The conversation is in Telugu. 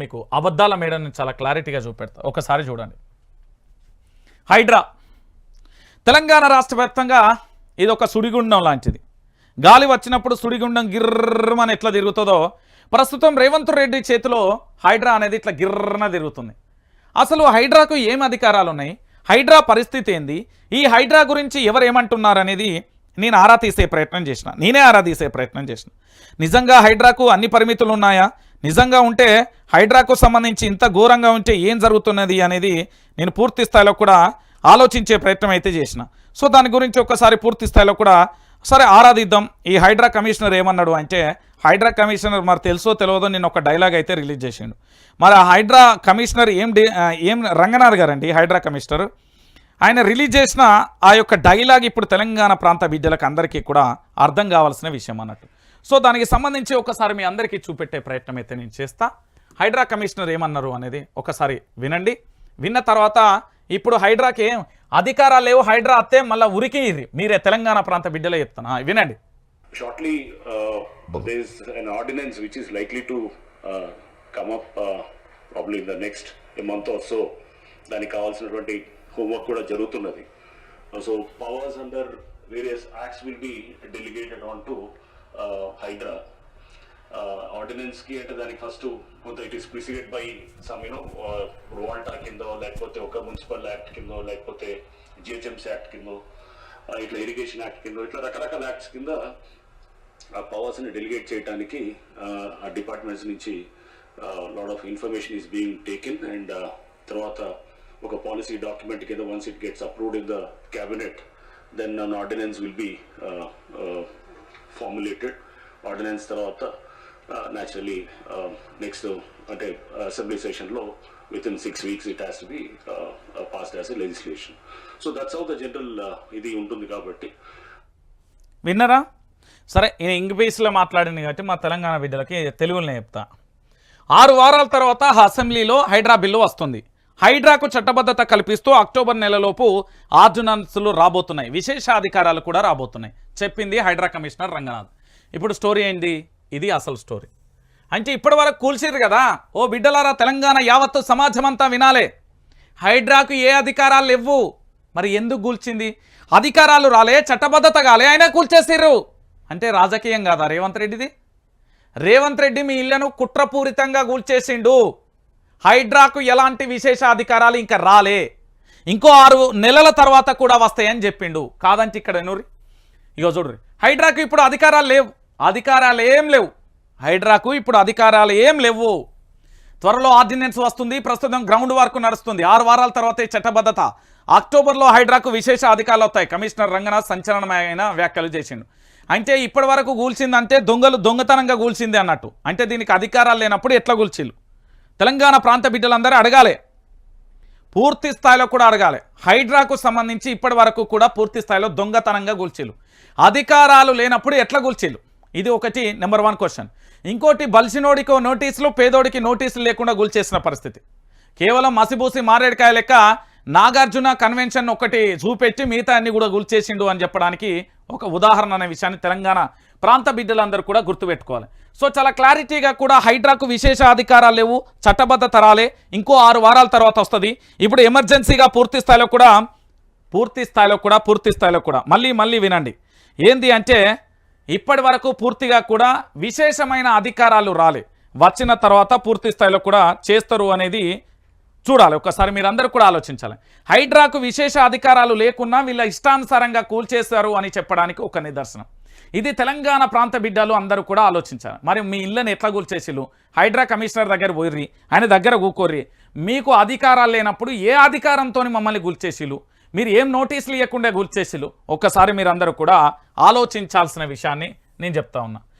మీకు అబద్ధాల మేడని చాలా క్లారిటీగా చూపెడతా. ఒకసారి చూడండి. హైడ్రా. తెలంగాణ రాష్ట్ర వ్యాప్తంగా ఇది ఒక సుడిగుండం లాంటిది. గాలి వచ్చినప్పుడు సుడిగుండం గిర్రమని ఎట్లా తిరుగుతుందో ప్రస్తుతం రేవంత్ రెడ్డి చేతిలో హైడ్రా అనేది ఇట్లా గిర్రన తిరుగుతుంది. అసలు హైడ్రాకు ఏం అధికారాలు ఉన్నాయి? హైడ్రా పరిస్థితి ఏంది? ఈ హైడ్రా గురించి ఎవరు ఏమంటున్నారు అనేది నేను ఆరా తీసే ప్రయత్నం చేసిన. నేనే ఆరా తీసే ప్రయత్నం చేసిన. నిజంగా హైడ్రాకు అన్ని పరిమితులు ఉన్నాయా? నిజంగా ఉంటే హైడ్రాకు సంబంధించి ఇంత ఘోరంగా ఉంటే ఏం జరుగుతున్నది అనేది నేను పూర్తి స్థాయిలో కూడా ఆలోచించే ప్రయత్నం అయితే చేసిన. సో దాని గురించి ఒక్కసారి పూర్తి స్థాయిలో కూడా సరే ఆరాధిద్దాం. ఈ హైడ్రా కమిషనర్ ఏమన్నాడు అంటే హైడ్రా కమిషనర్ మరి తెలుసో తెలియదో నేను ఒక డైలాగ్ అయితే రిలీజ్ చేసిండు. మరి ఆ హైడ్రా కమిషనర్ ఏం ఏం రంగనాథ్ గారండి హైడ్రా కమిషనర్? ఆయన రిలీజ్ చేసిన ఆ యొక్క డైలాగ్ ఇప్పుడు తెలంగాణ ప్రాంత విద్యలకు అందరికీ కూడా అర్థం కావాల్సిన విషయం అన్నట్టు. సో దానికి సంబంధించి ఒకసారి మీ అందరికీ చూపెట్టే ప్రయత్నం అయితే నేను చేస్తా. హైడ్రా కమిషనర్ ఏమన్నారు అనేది ఒకసారి వినండి. విన్న తర్వాత ఇప్పుడు హైడ్రాకి ఏం అధికారాలు లేవు హైడ్రా అత్తే మళ్ళీ ఉరికి మీరే తెలంగాణ ప్రాంత బిడ్డలే చెప్తున్నా. వినండి. Shortly uh, there is an ordinance which is likely to uh, come up uh, probably in the next a month or so. దానికి కావాల్సినటువంటి హోంవర్క్ కూడా జరుగుతున్నది. So powers under various acts will be delegated on to Hydraa. ఆర్డినెన్స్కి అంటే దానికి ఫస్ట్ కొంత it is preceded by some you know WALTA కిందో లేకపోతే ఒక మున్సిపల్ యాక్ట్ కిందో లేకపోతే జిహెచ్ఎంసీ యాక్ట్ కిందో ఇట్లా ఇరిగేషన్ యాక్ట్ కింద ఇట్లా రకరకాల యాక్ట్స్ కింద ఆ పవర్స్ని డెలిగేట్ చేయడానికి ఆ డిపార్ట్మెంట్స్ నుంచి lot of information is being taken and తర్వాత ఒక పాలసీ డాక్యుమెంట్ కింద once it gets approved in the cabinet then an ordinance will be formulated ordinance తర్వాత న్యాచురలీ నెక్స్ట్ అంటే అసెంబ్లీ సెషన్లో within six weeks it has to be passed as a legislation so that's how the general ఇది ఉంటుంది కాబట్టి. విన్నరా? సరే నేను ఇంగ్లీష్లో మాట్లాడింది కాబట్టి మా తెలంగాణ బిడ్డలకి తెలుగులోనే చెప్తా. ఆరు వారాల తర్వాత అసెంబ్లీలో హైడ్రా బిల్లు వస్తుంది. హైడ్రాకు చట్టబద్ధత కల్పిస్తూ అక్టోబర్ నెలలోపు ఆర్డినెన్సులు రాబోతున్నాయి. విశేష అధికారాలు కూడా రాబోతున్నాయి. చెప్పింది హైడ్రా కమిషనర్ రంగనాథ్. ఇప్పుడు స్టోరీ ఏంటి ఇది అసలు స్టోరీ. అంటే ఇప్పటి వరకు కూల్చిరు కదా? ఓ బిడ్డలారా తెలంగాణ యావత్తు సమాజం అంతా వినాలే. హైడ్రాకు ఏ అధికారాలు లేవు మరి ఎందుకు కూల్చింది? అధికారాలు రాలే చట్టబద్ధత కాలే అయినా కూల్చేసిర్రు. అంటే రాజకీయం కాదా రేవంత్ రెడ్డిది? రేవంత్ రెడ్డి మీ ఇళ్ళను కుట్రపూరితంగా కూల్చేసిండు. హైడ్రాకు ఎలాంటి విశేషాధికారాలు ఇంకా రాలే. ఇంకో ఆరు నెలల తర్వాత కూడా వస్తాయని చెప్పిండు. కాదంటే ఇక్కడ నూరి. ఇగో చూడ్రి హైడ్రాకు ఇప్పుడు అధికారాలు లేవు. అధికారాలు ఏం లేవు. హైడ్రాకు ఇప్పుడు అధికారాలు ఏం లేవు. త్వరలో ఆర్డినెన్స్ వస్తుంది. ప్రస్తుతం గ్రౌండ్ వర్క్ నడుస్తుంది. ఆరు వారాల తర్వాతే చట్టబద్ధత. అక్టోబర్లో హైడ్రాకు విశేష అధికారాలు వస్తాయి. కమిషనర్ రంగనాథ్ సంచలనమైన వ్యాఖ్యలు చేసిండు. అంటే ఇప్పటి వరకు కూల్చిందంటే దొంగలు దొంగతనంగా కూల్చింది అన్నట్టు. అంటే దీనికి అధికారాలు లేనప్పుడు ఎట్లా కూల్చిల్లు తెలంగాణ ప్రాంత బిడ్డలందరూ అడగాలి. పూర్తి స్థాయిలో కూడా అడగాలి. హైడ్రాకు సంబంధించి ఇప్పటి వరకు కూడా పూర్తి స్థాయిలో దొంగతనంగా కూల్చేలు అధికారాలు లేనప్పుడు ఎట్లా కూల్చేలు ఇది ఒకటి నెంబర్ వన్ క్వశ్చన్. ఇంకోటి బలిసినోడికో నోటీసులు పేదోడికి నోటీసులు లేకుండా కూల్చేసిన పరిస్థితి. కేవలం మసిబూసి మారేడుకాయ లెక్క నాగార్జున కన్వెన్షన్ ఒకటి చూపెట్టి మిగతా అన్ని కూడా గుల్చేసిండు అని చెప్పడానికి ఒక ఉదాహరణ అనే విషయాన్ని తెలంగాణ ప్రాంత బిడ్డలందరూ కూడా గుర్తుపెట్టుకోవాలి. సో చాలా క్లారిటీగా కూడా హైడ్రాకు విశేష అధికారాలు లేవు చట్టబద్ధ తరాలే. ఇంకో ఆరు వారాల తర్వాత వస్తుంది. ఇప్పుడు ఎమర్జెన్సీగా పూర్తి స్థాయిలో కూడా పూర్తి స్థాయిలో కూడా పూర్తి స్థాయిలో కూడా. మళ్ళీ మళ్ళీ వినండి. ఏంది అంటే ఇప్పటి వరకు పూర్తిగా కూడా విశేషమైన అధికారాలు రాలే. వచ్చిన తర్వాత పూర్తి స్థాయిలో కూడా చేస్తారు అనేది చూడాలి. ఒకసారి మీరందరూ కూడా ఆలోచించాలి. హైడ్రాకు విశేష అధికారాలు లేకున్నా వీళ్ళ ఇష్టానుసారంగా కూల్చేశారు అని చెప్పడానికి ఒక నిదర్శనం. ఇది తెలంగాణ ప్రాంత బిడ్డలు అందరూ కూడా ఆలోచించాలి. మరి మీ ఇళ్ళని ఎట్లా కూల్చేసిలు హైడ్రా కమిషనర్ దగ్గర పోయిర్రి ఆయన దగ్గర కూకోర్రి మీకు అధికారాలు లేనప్పుడు ఏ అధికారంతో మమ్మల్ని గుల్చేసిలు మీరు ఏం నోటీసులు ఇవ్వకుండా గుర్చేసిలు ఒక్కసారి మీరందరూ కూడా ఆలోచించాల్సిన విషయాన్ని నేను చెప్తా ఉన్నా.